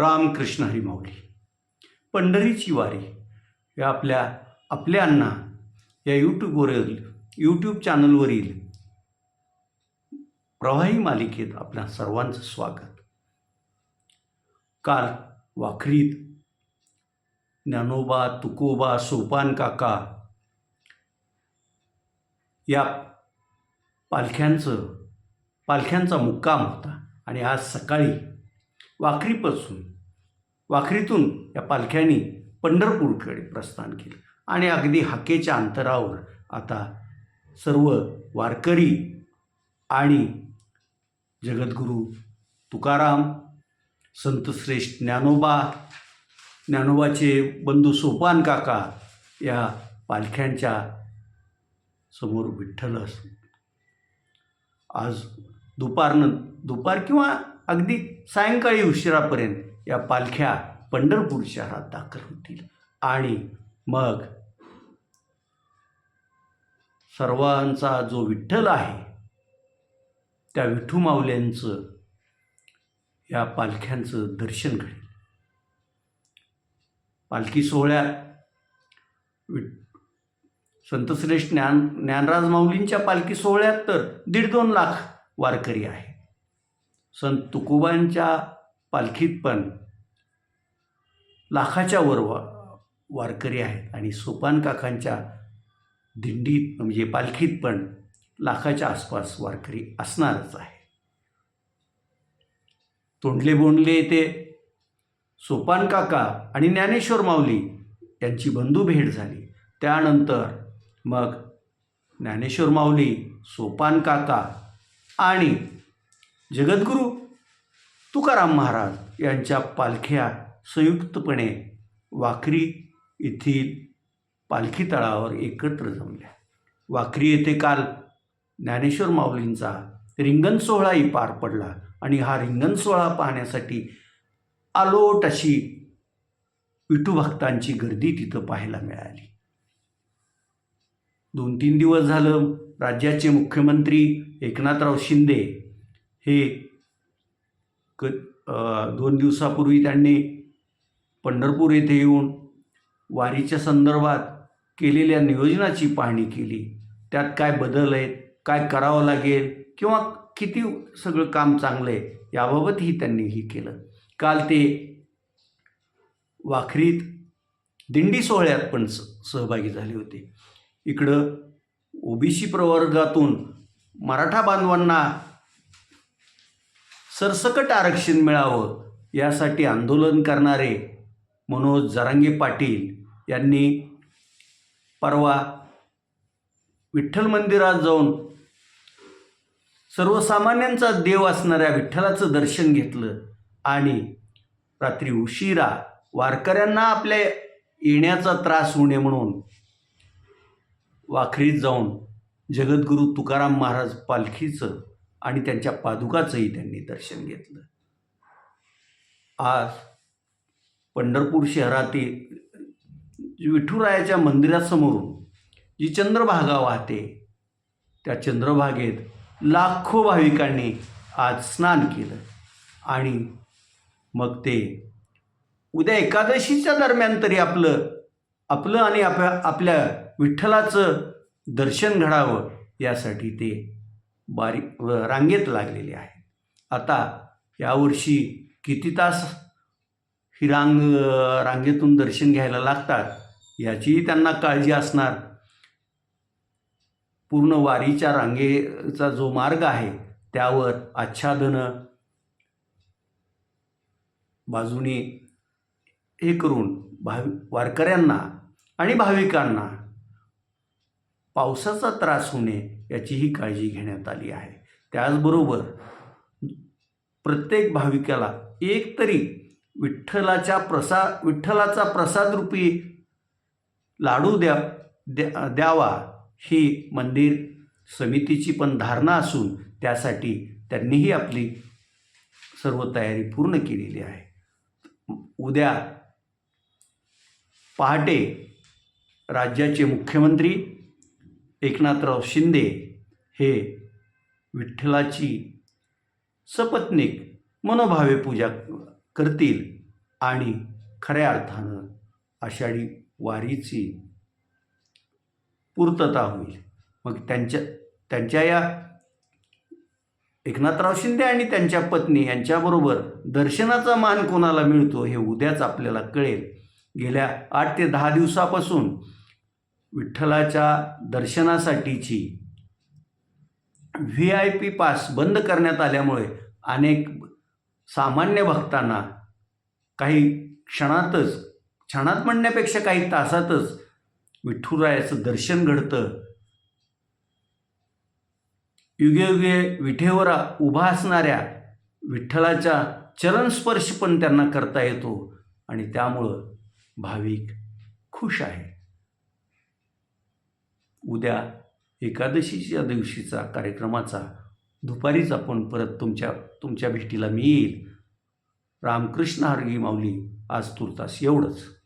रामकृष्ण हरिमाऊली पंढरीची वारी. या आपल्या आपल्या अण्णा या यूट्यूबवरील यूट्यूब चॅनलवरील प्रवाही मालिकेत आपल्या सर्वांचं स्वागत. काल वाखरीत. ज्ञानोबा तुकोबा सोपान काका या पालख्यांचं पालख्यांचा मुक्काम होता. आणि आज सकाळी वाखरीपासून वाखरीतून या पालख्यांनी पंढरपूरकडे प्रस्थान केलं. आणि अगदी हाकेच्या अंतरावर आता सर्व वारकरी आणि जगद्गुरू तुकाराम संतश्रेष्ठ ज्ञानोबा ज्ञानोबाचे बंधू सोपान काका या पालख्यांच्या समोर विठ्ठल असतो आज दुपारनं दुपार किंवा अगदी सायंकाळी उशिरापर्यंत या पालख्या पंढरपूर शहरात दाखल होतील. आणि मग सर्वांचा जो विठ्ठल आहे त्या विठू माऊल्यांचं या पालख्यांचं दर्शन घडेल. पालखी सोहळ्यात वि संतश्रेष्ठ ज्ञान ज्ञानराज माऊलींच्या पालखी सोहळ्यात तर दीड दोन लाख वारकरी आहे संत तुकोबांच्या पालखीत पण लाखाच्या वर वा वारकरी आहेत. आणि सोपान काकांच्या दिंडीत म्हणजे पालखीत पण लाखाच्या आसपास वारकरी असणारच आहे तोंडले बोंडले ते सोपान काका आणि ज्ञानेश्वर माऊली यांची बंधू भेट झाली. त्यानंतर मग ज्ञानेश्वर माऊली सोपान काका आणि जगद्गुरू तुकाराम महाराज यांच्या पालख्या संयुक्तपणे वाखरी येथील पालखी तळावर एकत्र जमल्या. वाखरी येथे काल ज्ञानेश्वर माऊलींचा रिंगण सोहळाही पार पडला आणि हा रिंगण सोहळा पाहण्यासाठी आलोट अशी विठू भक्तांची गर्दी तिथं पाहायला मिळाली. दोन तीन दिवस झालं राज्याचे मुख्यमंत्री एकनाथराव शिंदे हे क दोन दिवसापूर्वी त्यांनी पंढरपूर येथे येऊन वारीच्या संदर्भात केलेल्या नियोजनाची पाहणी केली. त्यात काय बदल आहेत काय करावं लागेल किंवा किती सगळं काम चांगलं आहे याबाबतही त्यांनी हे केलं. काल ते वाखरीत दिंडी सोहळ्यात पण स सहभागी झाले होते. इकडं ओबीसी प्रवर्गातून मराठा बांधवांना सरसकट आरक्षण मिळावं यासाठी आंदोलन करणारे मनोज जरांगे पाटील यांनी परवा विठ्ठल मंदिरात जाऊन सर्वसामान्यांचा देव असणाऱ्या विठ्ठलाचं दर्शन घेतलं आणि रात्री उशिरा वारकऱ्यांना आपल्या येण्याचा त्रास होऊ नये म्हणून वाखरीत जाऊन जगद्गुरू तुकाराम महाराज पालखीचं आणि त्यांच्या पादुकाचंही त्यांनी दर्शन घेतलं. आज पंढरपूर शहरातील विठुरायाच्या मंदिरासमोरून जी चंद्रभागा वाहते त्या चंद्रभागेत लाखो भाविकांनी आज स्नान केलं. आणि मग ते उद्या एकादशीच्या दरम्यान तरी आपलं आपलं आणि आपल्या आपल्या विठ्ठलाचं दर्शन घडावं यासाठी ते बारी व रांगेत लागलेले आहे. आता यावर्षी किती तास ही रांग रांगेतून दर्शन घ्यायला लागतात याचीही त्यांना काळजी असणार. पूर्ण वारीच्या रांगेचा जो मार्ग आहे त्यावर आच्छादनं बाजूने हे करून भावि वारकऱ्यांना आणि भाविकांना पावसाचा त्रास होणे याचीही काळजी घेण्यात आली आहे. त्याचबरोबर प्रत्येक भाविकाला एक तरी विठ्ठलाच्या प्रसा विठ्ठलाचा प्रसादरूपी लाडू द्या द्या द्यावा ही मंदिर समितीची पण धारणा असून त्यासाठी त्यांनीही आपली सर्व तयारी पूर्ण केलेली आहे. उद्या पहाटे राज्याचे मुख्यमंत्री एकनाथराव शिंदे हे विठ्ठलाची सपत्नीक मनोभावे पूजा करतील आणि खऱ्या अर्थानं आषाढी वारीची पूर्तता होईल. मग त्यांच्या त्यांच्या या एकनाथराव शिंदे आणि त्यांच्या पत्नी यांच्याबरोबर दर्शनाचा मान कोणाला मिळतो हे उद्याच आपल्याला कळेल. गेल्या आठ ते दहा दिवसापासून विठ्ठलाच्या दर्शनासाठीची व्ही आय पी पास बंद करण्यात आल्यामुळे अनेक सामान्य भक्तांना काही क्षणातच क्षणात म्हणण्यापेक्षा काही तासातच विठ्ठुरायाचं दर्शन घडतं. युगे युगे विठेवर उभा असणाऱ्या विठ्ठलाच्या चरणस्पर्श पण त्यांना करता येतो आणि त्यामुळं भाविक खुश आहे उद्या एकादशीच्या दिवशीचा कार्यक्रमाचा दुपारीच आपण परत तुमच्या तुमच्या भेटीला मी येईल. रामकृष्ण हरगी माऊली आज तुर्तास एवढंच.